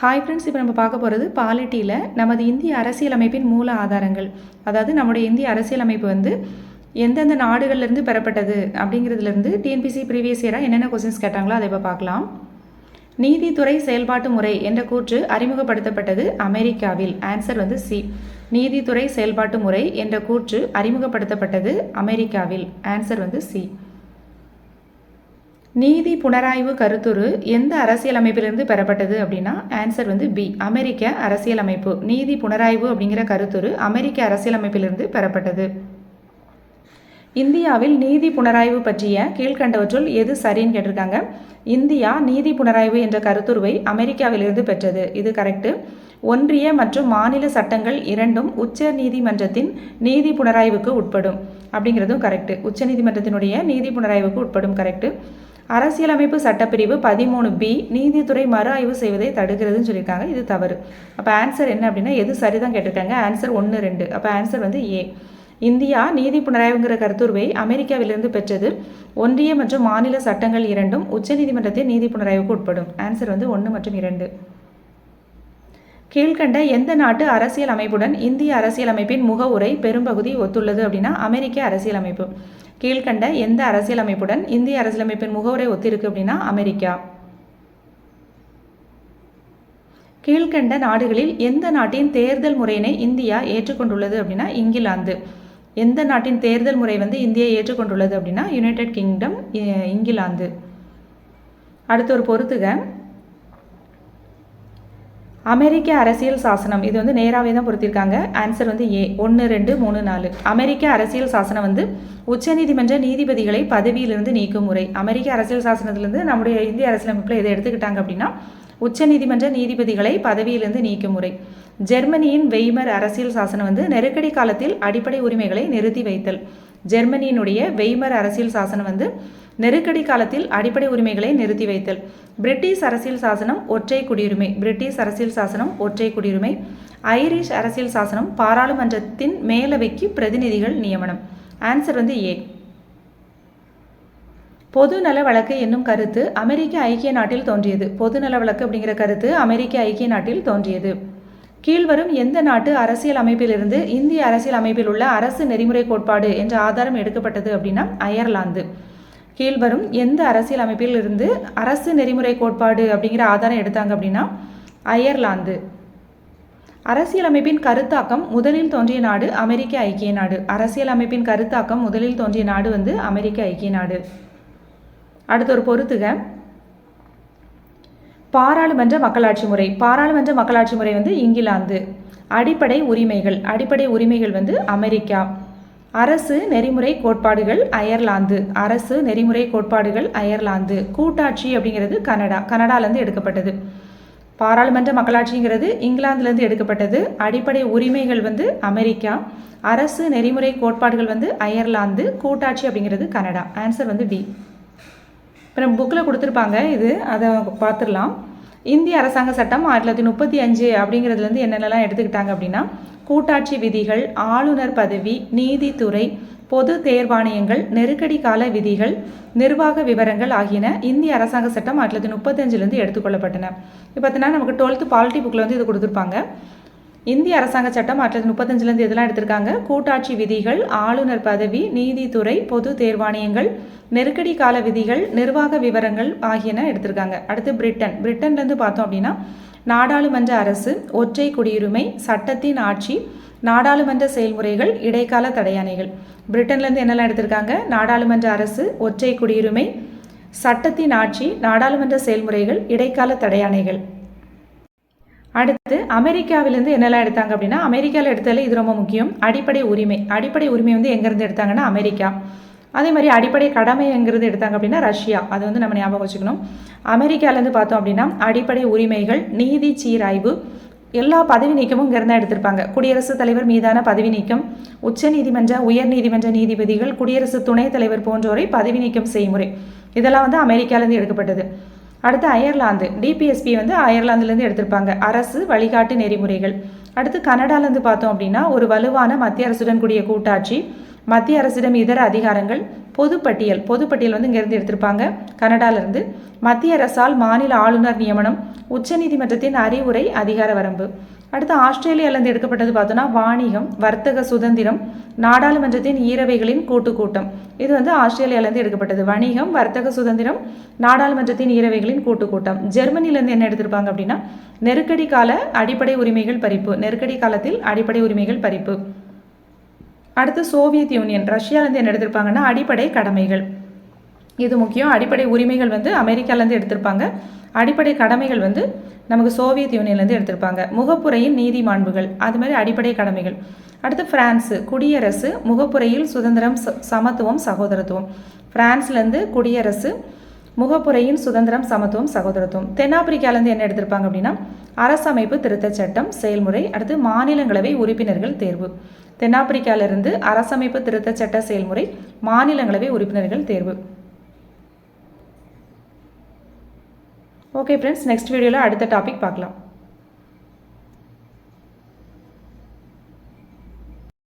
Hi friends இப்போ நம்ம பார்க்க போகிறது பாலிட்டியில் நமது இந்திய அரசியலமைப்பின் மூல ஆதாரங்கள். அதாவது நம்முடைய இந்திய அரசியலமைப்பு வந்து எந்தெந்த நாடுகள்லேருந்து பெறப்பட்டது அப்படிங்கிறதுலேருந்து டிஎன்பிசி ப்ரீவியஸ் இயராக என்னென்ன கொஸ்டின்ஸ் கேட்டாங்களோ அதை இப்போ பார்க்கலாம். நீதித்துறை செயல்பாட்டு முறை என்ற கூற்று அறிமுகப்படுத்தப்பட்டது அமெரிக்காவில். ஆன்சர் வந்து சி நீதித்துறை செயல்பாட்டு முறை என்ற கூற்று அறிமுகப்படுத்தப்பட்டது அமெரிக்காவில். ஆன்சர் வந்து சி நீதி புனராய்வு கருத்துரு எந்த அரசியலமைப்பிலிருந்து பெறப்பட்டது அப்படின்னா ஆன்சர் வந்து பி அமெரிக்க அரசியலமைப்பு. நீதி புனராய்வு அப்படிங்கிற கருத்துரு அமெரிக்க அரசியலமைப்பிலிருந்து பெறப்பட்டது. இந்தியாவில் நீதி புனராய்வு பற்றிய கீழ்கண்டவற்றுள் எது சரின்னு கேட்டிருக்காங்க. இந்தியா நீதி புனராய்வு என்ற கருத்துருவை அமெரிக்காவிலிருந்து பெற்றது. இது கரெக்டு ஒன்றிய மற்றும் மாநில சட்டங்கள் இரண்டும் உச்ச நீதிமன்றத்தின் நீதி புனராய்வுக்கு உட்படும். அப்படிங்கிறதும் கரெக்டு உச்ச நீதிமன்றத்தினுடைய நீதி புனராய்வுக்கு உட்படும் கரெக்டு அரசியலமைப்பு சட்டப்பிரிவு பதிமூணு பி நீதித்துறை மறு ஆய்வு செய்வதை தடுக்கிறதுன்னு சொல்லியிருக்காங்க. இது தவறு. அப்போ ஆன்சர் என்ன அப்படின்னா எது சரிதான் கேட்டிருக்காங்க? ஆன்சர் ஒன்று ரெண்டு. அப்போ ஆன்சர் வந்து ஏ இந்தியா நீதி புனராய்வுங்கிற கருத்துருவை அமெரிக்காவிலிருந்து பெற்றது ஒன்றிய மற்றும் மாநில சட்டங்கள் இரண்டும் உச்சநீதிமன்றத்தின் நீதி புனராய்வுக்கு உட்படும். ஆன்சர் வந்து ஒன்று மற்றும் இரண்டு. கீழ்கண்ட எந்த நாட்டு அரசியல் அமைப்புடன் இந்திய அரசியலமைப்பின் முகவுரை பெரும்பகுதி ஒத்துள்ளது அப்படின்னா அமெரிக்க அரசியலமைப்பு. கீழ்கண்ட எந்த அரசியலமைப்புடன் இந்திய அரசியலமைப்பின் முகவுரை ஒத்திருக்கு அப்படின்னா அமெரிக்கா. கீழ்கண்ட நாடுகளில் எந்த நாட்டின் தேர்தல் முறையினை இந்தியா ஏற்றுக்கொண்டுள்ளது அப்படின்னா இங்கிலாந்து. எந்த நாட்டின் தேர்தல் முறை வந்து இந்தியா ஏற்றுக்கொண்டுள்ளது அப்படின்னா யுனைடெட் கிங்டம் இங்கிலாந்து. அடுத்து ஒரு பொறுத்துக. அமெரிக்க அரசியல் சாசனம் இது வந்து நேராகவே தான் பொருத்திருக்காங்க. ஆன்சர் வந்து ஏ ஒன்று ரெண்டு மூணு நாலு. அமெரிக்க அரசியல் சாசனம் வந்து உச்சநீதிமன்ற நீதிபதிகளை பதவியிலிருந்து நீக்கும் முறை. அமெரிக்க அரசியல் சாசனத்திலிருந்து நம்முடைய இந்திய அரசியலமைப்பில் இதை எடுத்துக்கிட்டாங்க அப்படின்னா உச்சநீதிமன்ற நீதிபதிகளை பதவியிலிருந்து நீக்கும் முறை. ஜெர்மனியின் வெய்மர் அரசியல் சாசனம் வந்து நெருக்கடி காலத்தில் அடிப்படை உரிமைகளை நிறுத்தி வைத்தல். ஜெர்மனியினுடைய வெய்மர் அரசியல் சாசனம் வந்து நெருக்கடி காலத்தில் அடிப்படை உரிமைகளை நிறுத்தி வைத்தல். பிரிட்டிஷ் அரசியல் சாசனம் ஒற்றை குடியுரிமை. பிரிட்டிஷ் அரசியல் சாசனம் ஒற்றை குடியுரிமை. ஐரிஷ் அரசியல் சாசனம் பாராளுமன்றத்தின் மேலவைக்கு பிரதிநிதிகள் நியமனம். ஆன்சர் வந்து ஏ பொது நல வழக்கு என்னும் கருத்து அமெரிக்க ஐக்கிய நாட்டில் தோன்றியது. பொதுநல வழக்கு அப்படிங்கிற கருத்து அமெரிக்க ஐக்கிய நாட்டில் தோன்றியது. கீழ்வரும் எந்த நாட்டு அரசியல் அமைப்பிலிருந்து இந்திய அரசியல் அமைப்பில் உள்ள அரசு நெறிமுறை கோட்பாடு என்ற ஆதாரம் எடுக்கப்பட்டது அப்படின்னா அயர்லாந்து. கீழ்வரும் எந்த அரசியல் அமைப்பில் இருந்து அரசு நெறிமுறை கோட்பாடு அப்படிங்கிற ஆதாரம் எடுத்தாங்க அப்படின்னா அயர்லாந்து. அரசியலமைப்பின் கருத்தாக்கம் முதலில் தோன்றிய நாடு அமெரிக்க ஐக்கிய நாடு. அரசியல் அமைப்பின் கருத்தாக்கம் முதலில் தோன்றிய நாடு வந்து அமெரிக்க ஐக்கிய நாடு. அடுத்த ஒரு பொறுத்துக. பாராளுமன்ற மக்களாட்சி முறை. பாராளுமன்ற மக்களாட்சி முறை வந்து இங்கிலாந்து. அடிப்படை உரிமைகள். அடிப்படை உரிமைகள் வந்து அமெரிக்கா. அரசு நெறிமுறை கோட்பாடுகள் அயர்லாந்து. அரசு நெறிமுறை கோட்பாடுகள் அயர்லாந்து. கூட்டாட்சி அப்படிங்கிறது கனடா. கனடாலேருந்து எடுக்கப்பட்டது. பாராளுமன்ற மக்களாட்சிங்கிறது இங்கிலாந்துலேருந்து எடுக்கப்பட்டது. அடிப்படை உரிமைகள் வந்து அமெரிக்கா. அரசு நெறிமுறை கோட்பாடுகள் வந்து அயர்லாந்து. கூட்டாட்சி அப்படிங்கிறது கனடா. ஆன்சர் வந்து டி. இப்போ நம்ம புக்கில் கொடுத்துருப்பாங்க இது. அதை பார்த்துடலாம். இந்திய அரசாங்க சட்டம் ஆயிரத்தி தொள்ளாயிரத்தி முப்பத்தி அஞ்சு அப்படிங்கிறதுலேருந்து என்னென்னலாம் எடுத்துக்கிட்டாங்க அப்படின்னா கூட்டாட்சி விதிகள் ஆளுநர் பதவி நீதித்துறை பொது தேர்வாணையங்கள் நெருக்கடி கால விதிகள் நிர்வாக விவரங்கள் ஆகியன இந்திய அரசாங்க சட்டம் ஆயிரத்தி தொள்ளாயிரத்தி முப்பத்தஞ்சிலேருந்து எடுத்துக்கொள்ளப்பட்டன. இப்போ பார்த்தீங்கன்னா நமக்கு டுவெல்த்து பாலிட்டி புக்கில் வந்து இது கொடுத்துருப்பாங்க. இந்திய அரசாங்க சட்டம் ஆயிரத்தி முப்பத்தஞ்சுலேருந்து முப்பத்தஞ்சிலேருந்து இதெல்லாம் எடுத்திருக்காங்க? கூட்டாட்சி விதிகள் ஆளுநர் பதவி நீதித்துறை பொது தேர்வாணையங்கள் நெருக்கடி கால விதிகள் நிர்வாக விவரங்கள் ஆகியன எடுத்திருக்காங்க. அடுத்து பிரிட்டன். பிரிட்டன்லேருந்து பார்த்தோம் அப்படின்னா நாடாளுமன்ற அரசு ஒற்றை குடியுரிமை சட்டத்தின் ஆட்சி நாடாளுமன்ற செயல்முறைகள் இடைக்கால தடையானைகள் பிரிட்டன்லேருந்து என்னெல்லாம் எடுத்திருக்காங்க? நாடாளுமன்ற அரசு ஒற்றை குடியுரிமை சட்டத்தின் ஆட்சி நாடாளுமன்ற செயல்முறைகள் இடைக்கால தடையானைகள் அடுத்து அமெரிக்காவிலேருந்து என்னெல்லாம் எடுத்தாங்க அப்படின்னா அமெரிக்காவில் எடுத்ததில் இது ரொம்ப முக்கியம். அடிப்படை உரிமை. அடிப்படை உரிமை வந்து எங்கேருந்து எடுத்தாங்கன்னா அமெரிக்கா. அதே மாதிரி அடிப்படை கடமை எங்கிறது எடுத்தாங்க அப்படின்னா ரஷ்யா. அது வந்து நம்ம ஞாபகம் வச்சுக்கணும். அமெரிக்காலேருந்து பார்த்தோம் அப்படின்னா அடிப்படை உரிமைகள் நீதி சீராய்வு எல்லா பதவி நீக்கமும் இங்கேருந்து எடுத்திருப்பாங்க. குடியரசுத் தலைவர் மீதான பதவி நீக்கம் உச்ச நீதிமன்ற உயர் நீதிமன்ற நீதிபதிகள் குடியரசு துணைத் தலைவர் போன்றோரை பதவி நீக்கம் செய்முறை. இதெல்லாம் வந்து அமெரிக்காவிலேருந்து எடுக்கப்பட்டது. அடுத்து அயர்லாந்து. டிபிஎஸ்பி வந்து அயர்லாந்துலேருந்து எடுத்திருப்பாங்க. அரசு வழிகாட்டு நெறிமுறைகள். அடுத்து கனடாலேருந்து பார்த்தோம் அப்படின்னா ஒரு வலுவான மத்திய அரசுடன் கூடிய கூட்டாட்சி மத்திய அரசிடம் இதர அதிகாரங்கள் பொதுப்பட்டியல். பொதுப்பட்டியல் வந்து இங்கேருந்து எடுத்திருப்பாங்க கனடாலேருந்து. மத்திய அரசால் மாநில ஆளுநர் நியமனம் உச்சநீதிமன்றத்தின் அறிவுரை அதிகார வரம்பு. அடுத்து ஆஸ்திரேலியாவிலேருந்து எடுக்கப்பட்டது பார்த்தோன்னா வாணிகம் வர்த்தக சுதந்திரம் நாடாளுமன்றத்தின் ஈரவைகளின் கூட்டுக்கூட்டம். இது வந்து ஆஸ்திரேலியாவிலேருந்து எடுக்கப்பட்டது. வணிகம் வர்த்தக சுதந்திரம் நாடாளுமன்றத்தின் ஈரவைகளின் கூட்டுக்கூட்டம். ஜெர்மனிலேருந்து என்ன எடுத்திருப்பாங்க அப்படின்னா நெருக்கடி கால அடிப்படை உரிமைகள் பறிப்பு. நெருக்கடி காலத்தில் அடிப்படை உரிமைகள் பறிப்பு. அடுத்து சோவியத் யூனியன். ரஷ்யாவிலேருந்து என்ன எடுத்திருப்பாங்கன்னா அடிப்படை கடமைகள். இது முக்கியம். அடிப்படை உரிமைகள் வந்து அமெரிக்காலேருந்து எடுத்திருப்பாங்க. அடிப்படை கடமைகள் வந்து நமக்கு சோவியத் யூனியன்லேருந்து எடுத்திருப்பாங்க. முகப்புறையின் நீதி மாண்புகள் அது மாதிரி அடிப்படை கடமைகள். அடுத்து பிரான்ஸு குடியரசு முகப்புறையில் சுதந்திரம் சமத்துவம் சகோதரத்துவம். பிரான்ஸ்லேருந்து குடியரசு முகப்புறையின் சுதந்திரம் சமத்துவம் சகோதரத்துவம். தென்னாப்பிரிக்காலேருந்து என்ன எடுத்திருப்பாங்க அப்படின்னா அரசமைப்பு திருத்தச் சட்டம் செயல்முறை அடுத்து மாநிலங்களவை உறுப்பினர்கள் தேர்வு. தென்னாப்பிரிக்காவிலிருந்து அரசமைப்பு திருத்தச் சட்ட செயல்முறை மாநிலங்களவை உறுப்பினர்கள் தேர்வு. ஓகே ஃப்ரெண்ட்ஸ் நெக்ஸ்ட் வீடியோவில் அடுத்த டாபிக் பார்க்கலாம்.